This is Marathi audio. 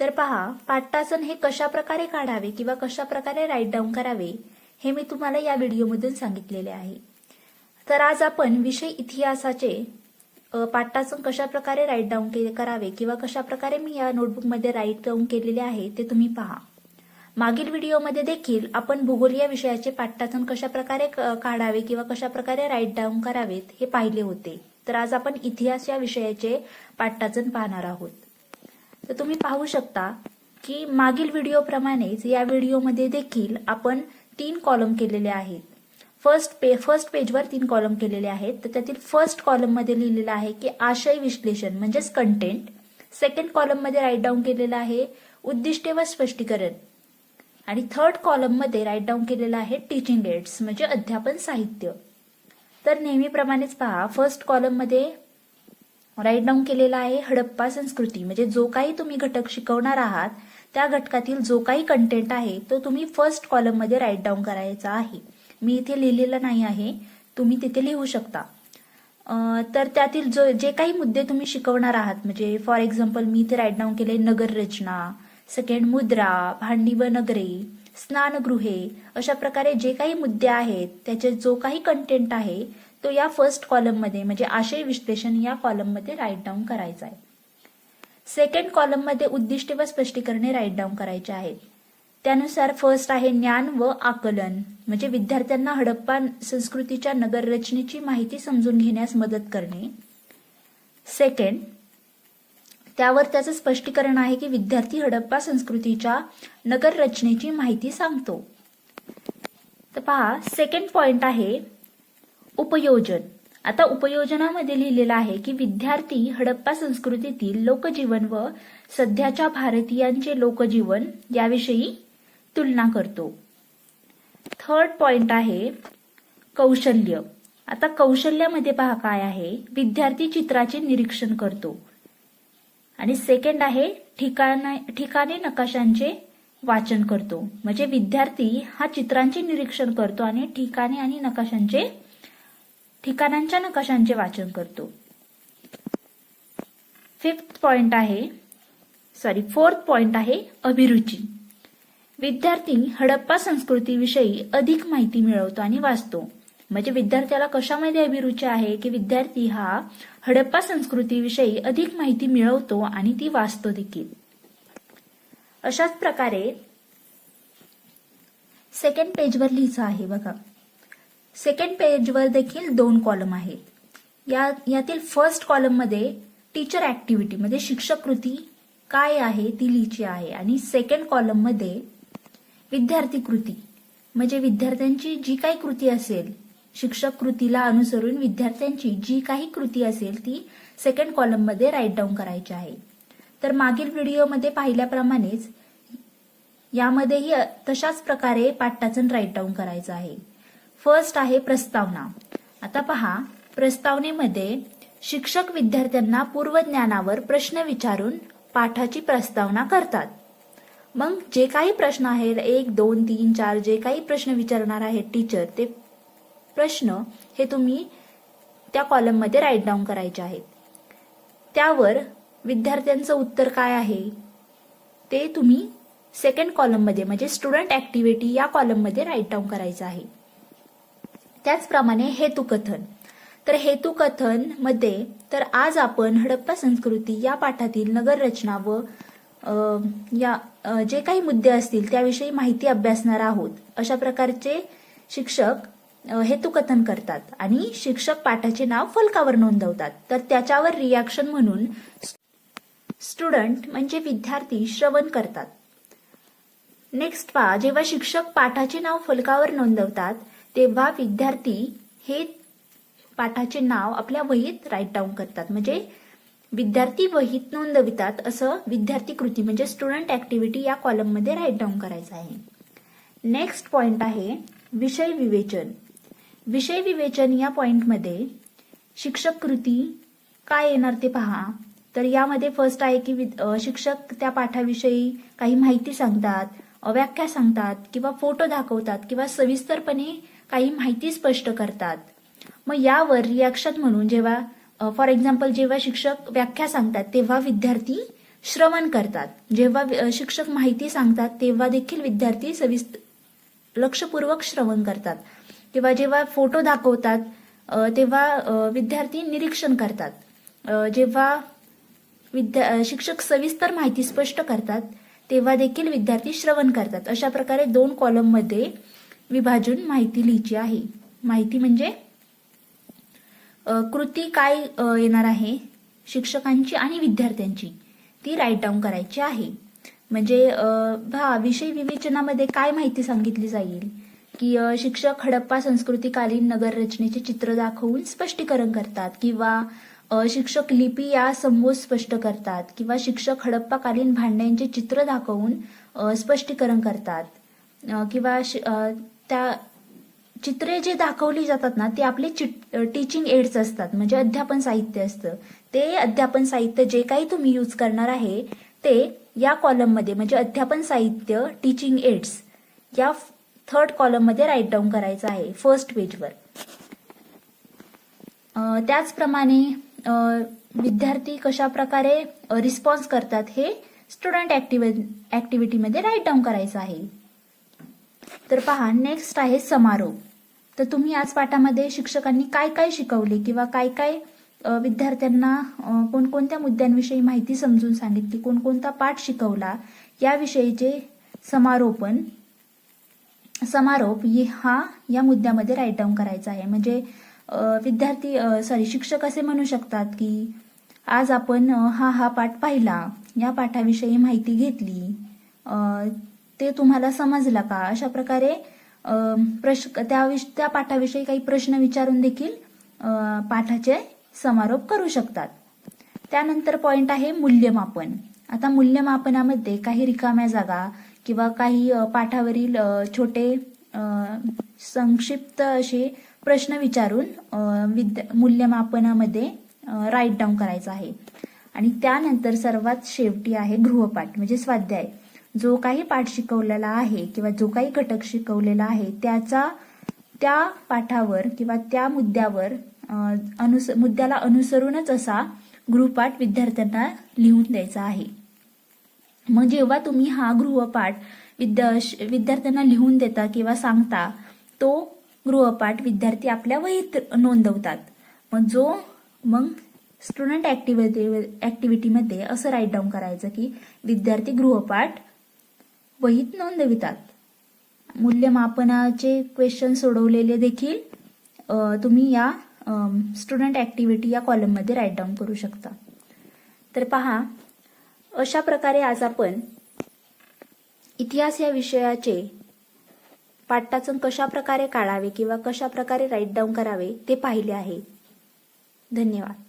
तर पहा पाट्टासन हे कशा प्रकारे काढावे किंवा कशा प्रकारे राईट डाऊन करावे हे मी तुम्हाला या व्हिडिओमधून सांगितलेले आहे. तर आज आपण विषय इतिहासाचे पाट्टासन कशा प्रकारे राईट डाऊन के- करावे किंवा कशा प्रकारे मी या नोटबुकमध्ये राईट डाऊन केलेले आहे ते तुम्ही पहा. मागील व्हिडिओमध्ये देखील आपण भूगोल या विषयाचे पाट्टासन कशा प्रकारे क- काढावे किंवा कशा प्रकारे राईट डाऊन करावेत हे पाहिले होते. तर आज आपण इतिहास या विषयाचे पाट्टासन पाहणार आहोत. तर तुम्ही पाहू शकता की मागील व्हिडिओप्रमाणेच या व्हिडिओमध्ये देखील आपण तीन कॉलम केलेले आहेत. फर्स्ट पे फर्स्ट पेजवर तीन कॉलम केलेले आहेत. तर त्यातील फर्स्ट कॉलममध्ये लिहिलेलं आहे की आशय विश्लेषण म्हणजेच कंटेंट सेकंड कॉलममध्ये राईट डाऊन केलेलं आहे उद्दिष्टे व स्पष्टीकरण. आणि थर्ड कॉलममध्ये राईट डाऊन केलेलं आहे टीचिंग एड्स म्हणजे अध्यापन साहित्य. तर नेहमीप्रमाणेच पहा फर्स्ट कॉलममध्ये राईट डाऊन केलेला आहे हडप्पा संस्कृती. म्हणजे जो काही तुम्ही घटक शिकवणार आहात त्या घटकातील जो काही कंटेंट आहे तो तुम्ही फर्स्ट कॉलममध्ये राईट डाऊन करायचा आहे. मी इथे लिहिलेलं नाही आहे तुम्ही तिथे लिहू शकता. तर त्यातील जो जे काही मुद्दे तुम्ही शिकवणार आहात म्हणजे फॉर एक्झाम्पल मी इथे राईट डाऊन केले नगर रचना सेकंड मुद्रा भांडी व नगरे स्नानगृहे अशा प्रकारे जे काही मुद्दे आहेत त्याचे जो काही कंटेंट आहे तो या फर्स्ट कॉलममध्ये म्हणजे आशय विश्लेषण या कॉलममध्ये राईट डाऊन करायचा आहे. सेकंड कॉलममध्ये उद्दिष्टे व स्पष्टीकरणे राईट डाऊन करायचे आहेत. त्यानुसार फर्स्ट आहे ज्ञान व आकलन. म्हणजे विद्यार्थ्यांना हडप्पा संस्कृतीच्या नगररचनेची माहिती समजून घेण्यास मदत करणे. सेकंड त्यावर त्याचं स्पष्टीकरण आहे की विद्यार्थी हडप्पा संस्कृतीच्या नगररचनेची माहिती सांगतो. तर पहा सेकंड पॉइंट आहे उपयोजन. आता उपयोजनामध्ये लिहिलेलं आहे की विद्यार्थी हडप्पा संस्कृतीतील लोकजीवन व सध्याच्या भारतीयांचे लोकजीवन याविषयी तुलना करतो. थर्ड पॉइंट आहे कौशल्य. आता कौशल्यामध्ये पहा काय आहे. विद्यार्थी चित्राचे निरीक्षण करतो. आणि सेकंड आहे ठिकाणा ठिकाणे नकाशांचे वाचन करतो. म्हणजे विद्यार्थी हा चित्रांचे निरीक्षण करतो आणि ठिकाणे आणि नकाशांचे ठिकाणांच्या नकाशांचे वाचन करतो. फिफ्थ पॉइंट आहे सॉरी फोर्थ पॉइंट आहे अभिरुची. विद्यार्थी हडप्पा संस्कृतीविषयी अधिक माहिती मिळवतो आणि वाचतो. म्हणजे विद्यार्थ्याला कशामध्ये अभिरुची आहे की विद्यार्थी हा हडप्पा संस्कृतीविषयी अधिक माहिती मिळवतो आणि ती वाचतो देखील. अशाच प्रकारे सेकंड पेजवर लिहायचं आहे बघा. सेकंड पेजवर देखील दोन कॉलम आहेत. या यातील फर्स्ट कॉलममध्ये टीचर ऍक्टिव्हिटी म्हणजे शिक्षक कृती काय आहे ती लिहिची आहे. आणि सेकंड कॉलममध्ये विद्यार्थी कृती म्हणजे विद्यार्थ्यांची जी काही कृती असेल शिक्षक कृतीला अनुसरून विद्यार्थ्यांची जी काही कृती असेल ती सेकंड कॉलममध्ये राईट डाऊन करायची आहे. तर मागील व्हिडिओमध्ये पाहिल्याप्रमाणेच यामध्येही तशाच प्रकारे पाठटाचण राईट डाऊन करायचं आहे. फर्स्ट आहे प्रस्तावना. आता पहा प्रस्तावनेमध्ये शिक्षक विद्यार्थ्यांना पूर्वज्ञानावर प्रश्न विचारून पाठाची प्रस्तावना करतात. मग जे काही प्रश्न आहेत एक दोन तीन चार जे काही प्रश्न विचारणार आहेत टीचर ते प्रश्न हे तुम्ही त्या कॉलममध्ये राईट डाऊन करायचे आहेत. त्यावर विद्यार्थ्यांचं उत्तर काय आहे ते तुम्ही सेकंड कॉलममध्ये म्हणजे स्टुडंट ऍक्टिव्हिटी या कॉलममध्ये राईट डाऊन करायचं आहे. त्याचप्रमाणे हेतुकथन. तर हेतुकथनमध्ये तर आज आपण हडप्पा संस्कृती या पाठातील नगररचना व या जे काही मुद्दे असतील त्याविषयी माहिती अभ्यासणार आहोत. अशा प्रकारचे शिक्षक हेतुकथन करतात आणि शिक्षक पाठाचे नाव फलकावर नोंदवतात. तर त्याच्यावर रिॲक्शन म्हणून स्टुडंट म्हणजे विद्यार्थी श्रवण करतात. नेक्स्ट पहा जेव्हा शिक्षक पाठाचे नाव फलकावर नोंदवतात तेव्हा विद्यार्थी हे पाठाचे नाव आपल्या वहीत राईट डाऊन करतात. म्हणजे विद्यार्थी वहीत नोंदवितात असं विद्यार्थी कृती म्हणजे स्टुडंट ऍक्टिव्हिटी या कॉलममध्ये राईट डाऊन करायचं आहे. नेक्स्ट पॉइंट आहे विषय विवेचन. विषय विवेचन या पॉइंटमध्ये शिक्षक कृती काय येणार ते पहा. तर यामध्ये फर्स्ट आहे की शिक्षक त्या पाठाविषयी काही माहिती सांगतात व्याख्या सांगतात किंवा फोटो दाखवतात किंवा सविस्तरपणे काही माहिती स्पष्ट करतात. मग यावर रिॲक्शन म्हणून जेव्हा फॉर एक्झाम्पल जेव्हा शिक्षक व्याख्या सांगतात तेव्हा विद्यार्थी श्रवण करतात. जेव्हा शिक्षक माहिती सांगतात तेव्हा देखील विद्यार्थी सविस्त लक्षपूर्वक श्रवण करतात. किंवा जेव्हा फोटो दाखवतात तेव्हा विद्यार्थी निरीक्षण करतात. जेव्हा विद्या शिक्षक सविस्तर माहिती स्पष्ट करतात तेव्हा देखील विद्यार्थी श्रवण करतात. अशा प्रकारे दोन कॉलममध्ये विभाजून माहिती लिहायची आहे. माहिती म्हणजे कृती काय येणार आहे? शिक्षकांची आणि विद्यार्थ्यांची. ती राईट डाऊन करायची आहे. म्हणजे भा विषय विवेचनामध्ये काय माहिती सांगितली जाईल? की शिक्षक हडप्पा संस्कृतीकालीन नगर रचनेचे चित्र दाखवून स्पष्टीकरण करतात किंवा शिक्षक लिपी या संबोध स्पष्ट करतात किंवा शिक्षक हडप्पाकालीन भांड्यांचे चित्र दाखवून स्पष्टीकरण करतात. किंवा त्या चित्रे जे दाखवली जातात ना ते आपले टीचिंग एड्स असतात. म्हणजे अध्यापन साहित्य असतं. ते अध्यापन साहित्य जे काही तुम्ही यूज करणार आहे ते या कॉलममध्ये म्हणजे अध्यापन साहित्य टीचिंग एड्स या थर्ड कॉलममध्ये राईट डाऊन करायचं आहे फर्स्ट पेजवर त्याचप्रमाणे विद्यार्थी कशा प्रकारे रिस्पॉन्स करतात हे स्टुडंट ऍक्टिव्हिटीमध्ये राईट डाऊन करायचं आहे. तर पहा नेक्स्ट आहे समारोप. तर तुम्ही आज पाठामध्ये शिक्षकांनी काय काय शिकवले किंवा काय काय विद्यार्थ्यांना कोणकोणत्या मुद्द्यांविषयी माहिती समजून सांगितली कोणकोणता पाठ शिकवला याविषयीचे समारोपण समारोप ये- हा या मुद्द्यामध्ये राईट डाऊन करायचा आहे. म्हणजे विद्यार्थी सॉरी शिक्षक असे म्हणू शकतात की आज आपण हा हा पाठ पाहिला. या पाठाविषयी माहिती घेतली. ते तुम्हाला समजला का? अशा प्रकारे अ, प्रश्न त्या त्या पाठाविषयी काही प्रश्न विचारून देखील पाठाचे समारोप करू शकतात. त्यानंतर पॉइंट आहे मूल्यमापन. आता मूल्यमापनामध्ये काही रिकाम्या जागा किंवा काही पाठावरील छोटे संक्षिप्त असे प्रश्न विचारून विद्या मूल्यमापनामध्ये राईट डाऊन करायचं आहे. आणि त्यानंतर सर्वात शेवटी आहे गृहपाठ म्हणजे स्वाध्याय. जो काही पाठ शिकवलेला आहे किंवा जो काही घटक शिकवलेला आहे त्याचा त्या पाठावर किंवा त्या मुद्द्यावर अनुस मुद्द्याला अनुसरूनच असा गृहपाठ विद्यार्थ्यांना लिहून द्यायचा आहे. मग जेव्हा तुम्ही हा गृहपाठ विद्या विद्यार्थ्यांना लिहून देता किंवा सांगता तो गृहपाठ विद्यार्थी आपल्या वहीत नोंदवतात. मग जो मग स्टुडंट ऍक्टिव्हिटी ऍक्टिव्हिटीमध्ये असं राईट डाऊन करायचं की विद्यार्थी गृहपाठ वहीत नोंदवितात. मूल्यमापनाचे क्वेश्चन सोडवलेले देखील तुम्ही या स्टुडंट ऍक्टिव्हिटी या कॉलममध्ये राईट डाऊन करू शकता. तर पहा अशा प्रकारे आज आपण इतिहास या विषयाचे पाठवाचन कशा प्रकारे काढावे किंवा कशा प्रकारे राईट डाऊन करावे ते पाहिले आहे. धन्यवाद.